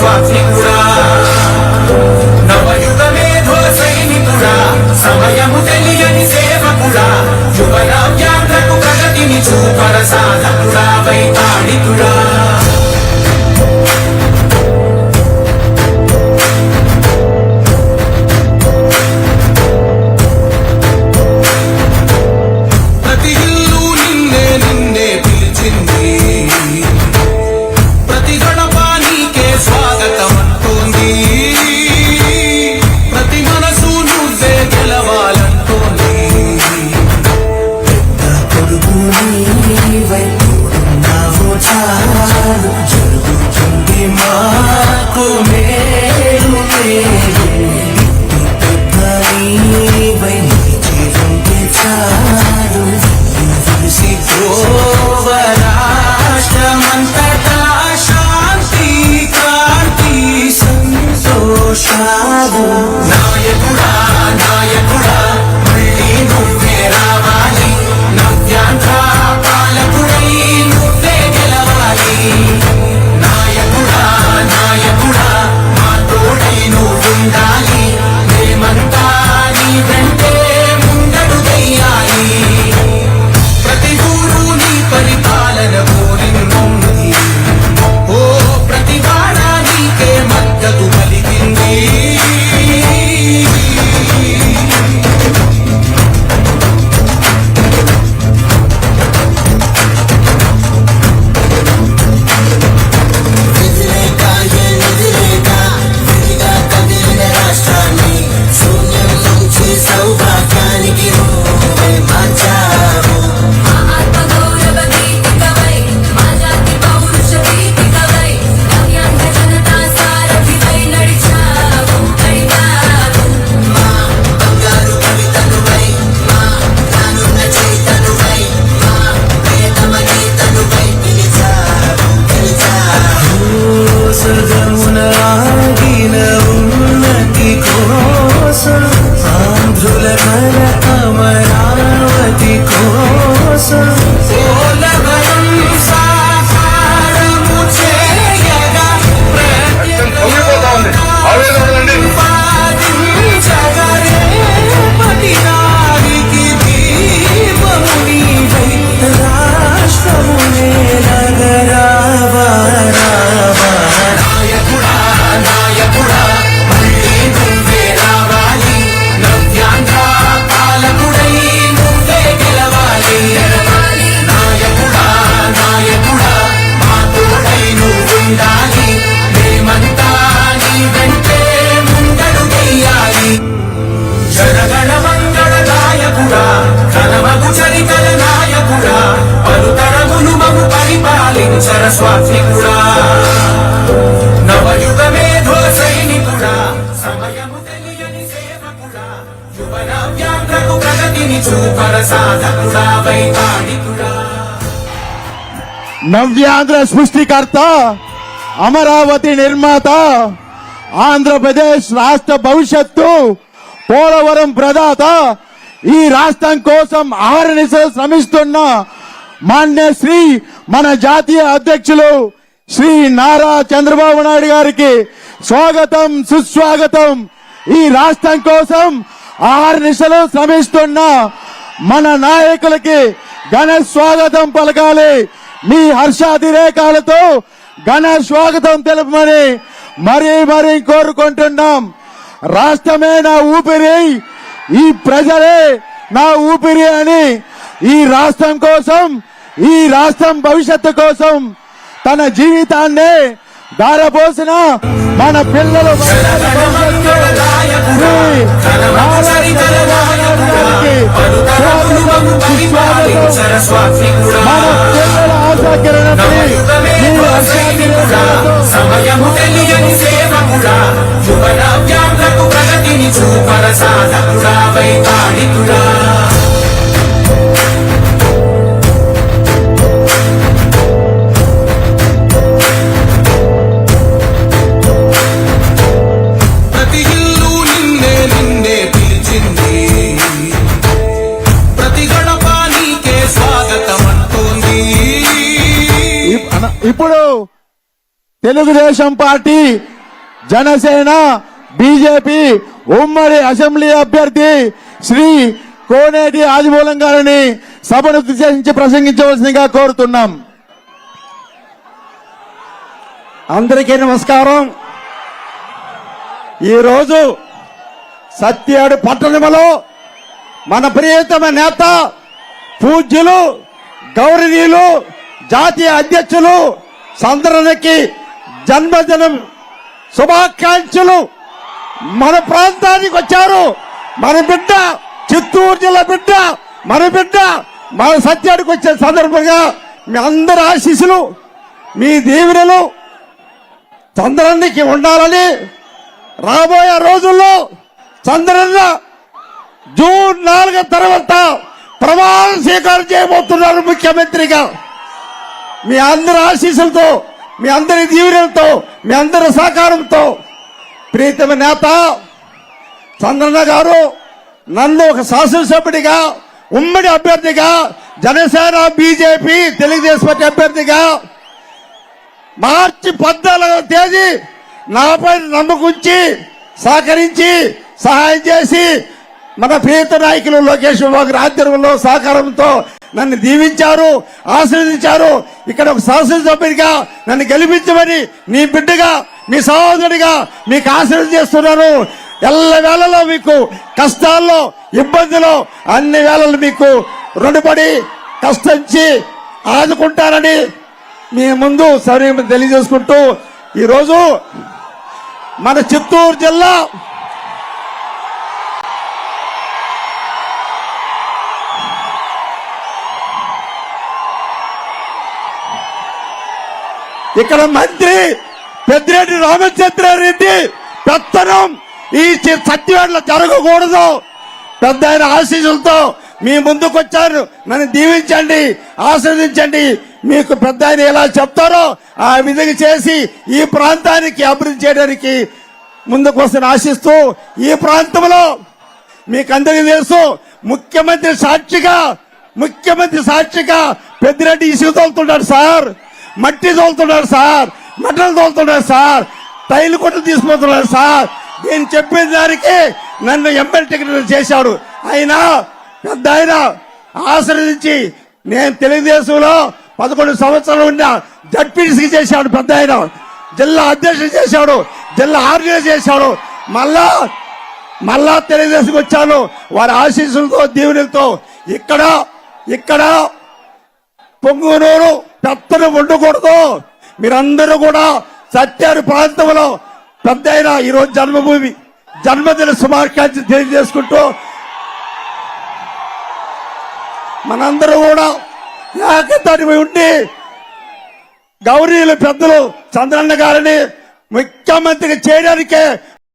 స్వాతికుడా నవయుగ మేధో సైనికుడా సమయము తెలియని సేవకుడా యువరాజ్యాంధ్రకు ప్రగతిని చూపర సాధకుడా వైతాళికుడా నవ్యాంధ్ర సృష్టికర్త అమరావతి నిర్మాత ఆంధ్రప్రదేశ్ రాష్ట్ర భవిష్యత్తు పోలవరం ప్రదాత ఈ రాష్ట్రం కోసం ఆహరణిసలు శ్రమిస్తున్న మాన్య శ్రీ మన జాతీయ అధ్యక్షులు శ్రీ నారా చంద్రబాబు నాయుడు గారికి స్వాగతం సుస్వాగతం. ఈ రాష్ట్రం కోసం ఆరు నిశలు శ్రమిస్తున్న మన నాయకులకి ఘన స్వాగతం పలకాలి. మీ హర్షాతిరేకాలతో ఘన స్వాగతం తెలుపమని మరీ మరీ కోరుకుంటున్నాం. రాష్ట్రమే నా ఊపిరి ఈ ప్రజలే నా ఊపిరి అని ఈ రాష్ట్రం కోసం ఈ రాష్ట్రం భవిష్యత్తు కోసం తన జీవితాన్నే దారపోసిన మన పిల్లలు మన పిల్లలు తెలుగుదేశం పార్టీ జనసేన బీజేపీ ఉమ్మడి అసెంబ్లీ అభ్యర్థి శ్రీ కోనేటి ఆదిమూలం గారిని సభను ఉద్దేశించి ప్రసంగించవలసిందిగా కోరుతున్నాం. అందరికీ నమస్కారం. ఈరోజు సత్యాడు పట్టణమలో మన ప్రియతమ నేత పూజ్యులు గౌరవీయులు జాతీయ అధ్యక్షులు సందరణకి జన్మదినం శుభాకాంక్షలు. మన ప్రాంతానికి వచ్చారు. మన బిడ్డ చిత్తూరు జిల్లా బిడ్డ మన బిడ్డ మన సత్యానికి వచ్చే సందర్భంగా మీ అందరి ఆశీస్సులు మీ దీవెనలు చంద్రన్నకి ఉండాలని రాబోయే రోజుల్లో చంద్రన్న జూన్ నాలుగు తర్వాత ప్రమాణ స్వీకారం చేయబోతున్నారు ముఖ్యమంత్రిగా. మీ అందరి ఆశీస్సులతో మీ అందరి దీవెనలతో మీ అందరి సహకారంతో ప్రీతమ నేత చంద్రన్న గారు నన్ను ఒక శాసనసభ్యుడిగా ఉమ్మడి అభ్యర్థిగా జనసేన బీజేపీ తెలుగుదేశం పార్టీ అభ్యర్థిగా మార్చి పద్నాలుగవ తేదీ నాపై నమ్మకుంచి సహకరించి సహాయం చేసి మన ప్రియత నాయకులు లోకేష్ బాబు ఆధ్వర్యంలో సహకారంతో నన్ను దీవించారు ఆశీర్వదించారు. ఇక్కడ ఒక శాసనసభ్యుడిగా నన్ను గెలిపించమని నీ బిడ్డగా మీ సహోదరుడిగా మీకు ఆశీర్వదం చేస్తున్నాను. ఎల్ల వేళలో మీకు కష్టాల్లో ఇబ్బందులు అన్ని వేళలు మీకు రుణపడి కష్టించి ఆదుకుంటారని మీ ముందు సరే తెలియజేసుకుంటూ ఈరోజు మన చిత్తూరు జిల్లా ఇక్కడ మంత్రి పెద్దిరెడ్డి రామచంద్రారెడ్డి పెత్తనం ఈ చి- జరగకూడదు. పెద్ద ఆయన ఆశీస్సులతో మీ ముందుకు వచ్చారు నన్ను దీవించండి ఆస్వాదించండి మీకు పెద్ద ఆయన ఎలా చెప్తారో ఆ విధంగా చేసి ఈ ప్రాంతానికి అభివృద్ధి చేయడానికి ముందుకు వస్తున్న ఆశిస్తూ ఈ ప్రాంతంలో మీకందరికీ తెలుసు ముఖ్యమంత్రి సాక్షిగా ముఖ్యమంత్రి సాక్షిగా పెద్దిరెడ్డి ఈ సార్. మట్టి తోలుతున్నారు సార్. మెటల్ తోలుతున్నారు సార్. టైల్ కొట్లు తీసుకుపోతున్నాడు సార్. నేను చెప్పిన దానికి నన్ను ఎమ్మెల్యే టికెట్ చేశాడు. అయినా పెద్ద ఆయన ఆశ్రయించి నేను తెలుగుదేశంలో పదకొండు సంవత్సరాలు ఉన్న జడ్పీసీ చేశాడు పెద్ద ఆయన. జిల్లా అధ్యక్షుడు చేశాడు. జిల్లా ఆర్గనైజ్ చేశాడు. మళ్ళా మళ్ళా తెలుగుదేశం వచ్చాను. వారి ఆశీస్సులతో దీవెనలతో ఇక్కడ ఇక్కడ పొంగునూరు పెత్తను ఉండకూడదు. మీరందరూ కూడా సత్యారు ప్రాంతంలో పెద్ద అయిన ఈరోజు జన్మభూమి జన్మదిన శుభాకాంక్షలు తెలియజేసుకుంటూ మనందరూ కూడా ఏకతాటి ఉండి గౌరీలు పెద్దలు చంద్రన్న గారిని ముఖ్యమంత్రిగా చేయడానికే